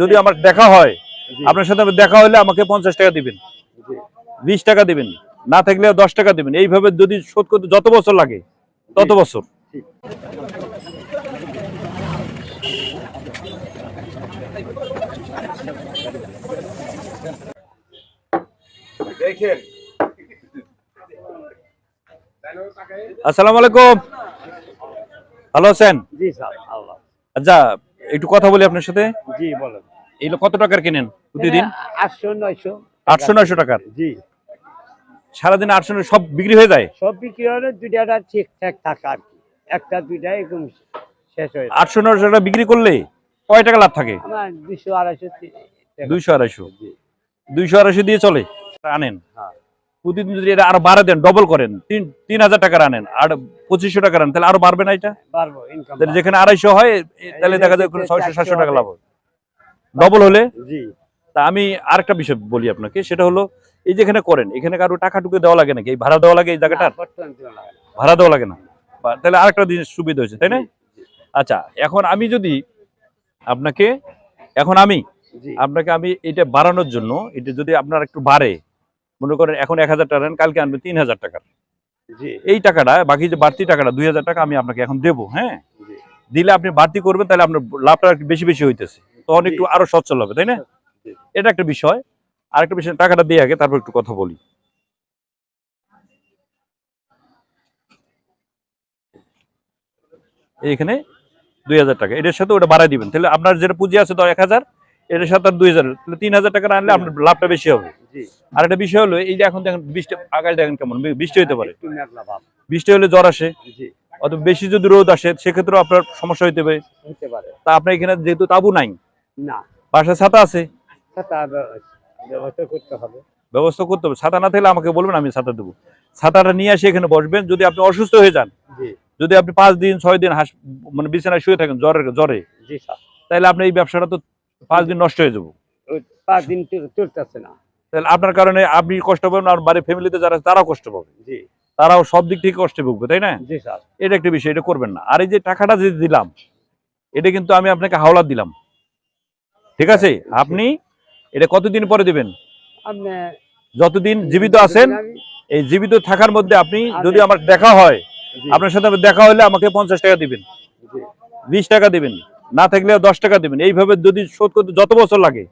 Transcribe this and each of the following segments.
যদি আমার দেখা হয় আপনার সাথে দেখা হলে আমাকে পঞ্চাশ টাকা দিবেন। বিশ টাকা দিবেন। না থাকলে দশ টাকা দিবেন। এইভাবে যদি শোধ করতে যত বছর লাগে তত বছর। আসসালামু আলাইকুম। ভালো আছেন? জি স্যার আল্লাহ আচ্ছা একটু কথা বলি আপনার সাথে? জি বলেন। এগুলো কত টাকার কিনেন প্রতিদিন? আটশো নয়শো আটশো নয়শো টাকার? জি। সারাদিন আটশো নয় সব বিক্রি হয়ে যায়? সব বিক্রি হলে দুইটা ঠিকঠাক থাকা আর কি। একটা দুইটা এরকম শেষ হয়ে আটশো নয়শো টাকা বিক্রি করলে কয় টাকা লাভ থাকে? আমার দুশো আড়াইশো দুইশো আড়াইশো। জি। দুইশো আড়াইশো দিয়ে চলে। আনেন। হ্যাঁ। প্রতিদিন যদি এটা আরও বাড়া দেন ডবল করেন তিন তিন হাজার টাকার আনেন আর পঁচিশশো টাকার আনেন তাহলে আরও বাড়বে না এটা? তাহলে যেখানে আড়াইশো হয় তাহলে দেখা যায় ছয়শো সাতশো টাকা লাভ ডবল হলে? তা আমি আরেকটা বিষয় বলি আপনাকে সেটা হলো এই যেখানে করেন এখানে কারও টাকা টুকু দেওয়া লাগে নাকি? এই ভাড়া দেওয়া লাগে এই জায়গাটার। ভাড়া দেওয়া লাগে না। তাহলে আরেকটা জিনিস সুবিধা হয়েছে তাই না? আচ্ছা এখন আমি যদি আপনাকে এখন আমি আপনাকে আমি এটা বাড়ানোর জন্য এটা যদি আপনার একটু বাড়ে মনে করেন এখন এক হাজার টাকা নেন, কালকে আনবে তিন হাজার টাকা এই টাকাটা বাকি যে বাড়তি টাকাটা দুই হাজার টাকা আমি আপনাকে এখন দেবো হ্যাঁ? দিলে আপনি বাড়তি করবেন তাহলে আপনার লাভটা বেশি বেশি হইতেছে। তখন একটু আরও সচ্ছল হবে তাই না? এটা একটা বিষয়। আর একটা বিষয় টাকাটা দিয়ে আগে তারপর একটু কথা বলি। এইখানে দুই হাজার টাকা এটার সাথে ওটা বাড়াই দিবেন। তাহলে আপনার যেটা পুঁজি আছে তো এক হাজার সাথে আর দুই হাজার। তিন হাজার টাকা আনলে আপনার লাভটা বেশি হবে। আর একটা বিষয় হলো এই যে এখন দেখেন বৃষ্টি আকাশ দেখেন কেমন? বৃষ্টি হতে পারে। বৃষ্টি হলে জ্বর আসে। অথবা বেশি যদি রোদ আসে সেক্ষেত্রেও আপনার সমস্যা হইতে পারে। তা আপনার এখানে যেহেতু তাবু নাই না। বাসায় ছাতা আছে। ব্যবস্থা করতে হবে। ব্যবস্থা করতে হবে। ছাতা না থাকলে আমাকে বলবেন আমি ছাতা দেবো। ছাতাটা নিয়ে এসে এখানে বসবেন। যদি আপনি অসুস্থ হয়ে যান যদি আপনি পাঁচ দিন ছয় দিন হাস মানে বিছানায় শুয়ে থাকেন জ্বরের জ্বরে তাহলে আপনার এই ব্যবসাটা তো পাঁচ দিন নষ্ট হয়ে যাব। পাঁচ দিন চলতেছে না। তাহলে আপনার কারণে আপনি কষ্ট পাবেন আর বাড়ির ফ্যামিলিতে যারা তারাও কষ্ট পাবে। জি। তারাও সব দিক থেকে কষ্টে ভুগবে তাই না? জি স্যার। এটা একটা বিষয় এটা করবেন না। আর এই যে টাকাটা যে দিলাম এটা কিন্তু আমি আপনাকে হাওলাত দিলাম। ঠিক আছে? আপনি এটা কতদিন পরে দিবেন? যতদিন জীবিত আছেন এই জীবিত থাকার মধ্যে আপনি যদি আমার দেখা হয় আপনার সাথে দেখা হলে আমাকে পঞ্চাশ টাকা দিবেন। বিশ টাকা দিবেন। না থাকলে দশ টাকা দিবেন। এইভাবে যদি শোধ করতে যত বছর লাগে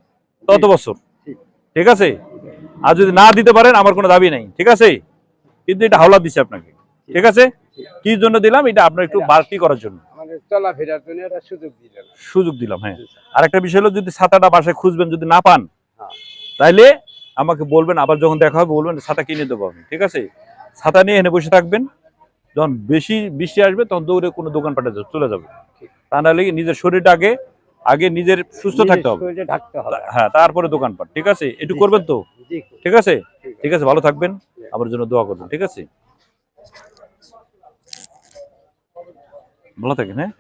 তত বছর। ঠিক। আছে? আর যদি না দিতে পারেন আমার কোনো দাবি নাই। ঠিক আছে? কিন্তু এটা হাওলা দিচ্ছে আপনাকে। ঠিক আছে? কি জন্য দিলাম? এটা আপনার একটু বাড়তি করার জন্য। সুযোগ দিলাম হ্যাঁ। আর একটা বিষয় হলো যদি ছাতাটা বাসায় খুঁজবেন যদি না পান হ্যাঁ। তাইলে আমাকে বলবেন আবার যখন দেখা হবে বলবেন ছাতা কিনে দেবো আমি। ঠিক আছে? ছাতা নিয়ে এনে বসে থাকবেন। যখন বেশি বৃষ্টি আসবে তখন দৌড়ে কোনো দোকানপাটে চলে যাবে। তা নাহলে নিজের শরীরটা আগে আগে নিজের সুস্থ থাকতে হবে। হ্যাঁ তারপরে দোকানপাট ঠিক আছে? একটু করবেন তো? ঠিক আছে? ঠিক ঠিক আছে ভালো থাকবেন। আমার জন্য দোয়া করবেন ঠিক আছে? ভালো থাকেন হ্যাঁ?